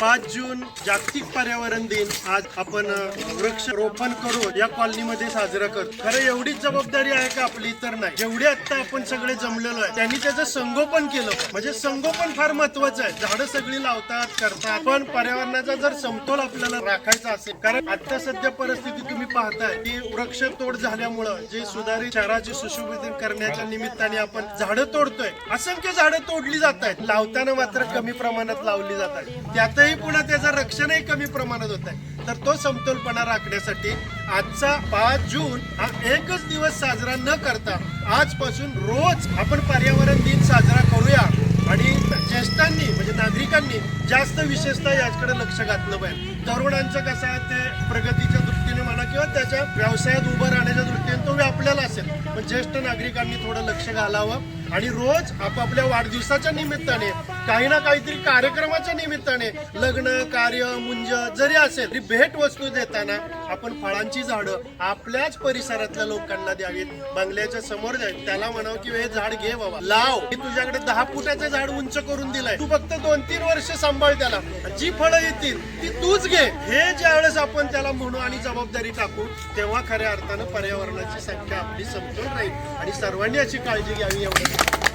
पाच जून जागतिक पर्यावरण दिन. आज आपण वृक्षरोपण वृक्ष रोपण करून या कॉलनीमध्ये साजरा करतो. खरं एवढीच जबाबदारी आहे का आपली? तर नाही. जेवढी आता आपण सगळे जमलेलो आहे त्यांनी त्याचं संगोपन केलं म्हणजे संगोपन फार महत्वाचं आहे. झाडं सगळी लावतात करतात. पण पर्यावरणाचा जर समतोल आपल्याला राखायचा असेल कारण आता सध्या परिस्थिती तुम्ही पाहताय की वृक्ष तोड झाल्यामुळं जे सुधारित शहराचे सुशोभित करण्याच्या निमित्ताने आपण झाडं तोडतोय. असंख्य झाडं तोडली जात आहेत. लावताना मात्र कमी प्रमाणात लावली जात आहेत. त्यात आजही पुन्हा त्याचं रक्षणही कमी प्रमाणात होत आहे. तर तो समतोलपणा राखण्यासाठी आजचा पाच जून हा एकच दिवस साजरा न करता आजपासून रोज आपण पर्यावरण दिन साजरा करूया. आणि ज्येष्ठांनी म्हणजे नागरिकांनी जास्त विशेषतः याकडे लक्ष घातलं पाहिजे. तरुणांचं कसं आहे ते प्रगतीच्या दृष्टीने म्हणा किंवा त्याच्या व्यवसायात उभं राहण्याच्या दृष्टीने तो व्यापलेला असेल. पण ज्येष्ठ नागरिकांनी थोडं लक्ष घालावं. आणि रोज आपापल्या वाढदिवसाच्या निमित्ताने काही ना काहीतरी कार्यक्रमाच्या निमित्ताने लग्न कार्य मुंज जरी असेल तरी भेट वस्तू देताना आपण फळांची झाडं आपल्याच परिसरातल्या लोकांना द्यावीत बंगल्याच्या समोर द्यावीत. त्याला म्हणावं की हे झाड घे बाबा. लाव. मी तुझ्याकडे दहा फुटाचं झाड उंच करून दिलंय. तू फक्त दोन तीन वर्ष सांभाळ त्याला. जी फळं येतील ती तूच घे. हे ज्या वेळेस आपण त्याला म्हणू आणि जबाबदारी टाकू तेव्हा खऱ्या अर्थानं पर्यावरणाची संख्या आपली समतोल राहील. आणि सर्वांनी याची काळजी घ्यावी एवढं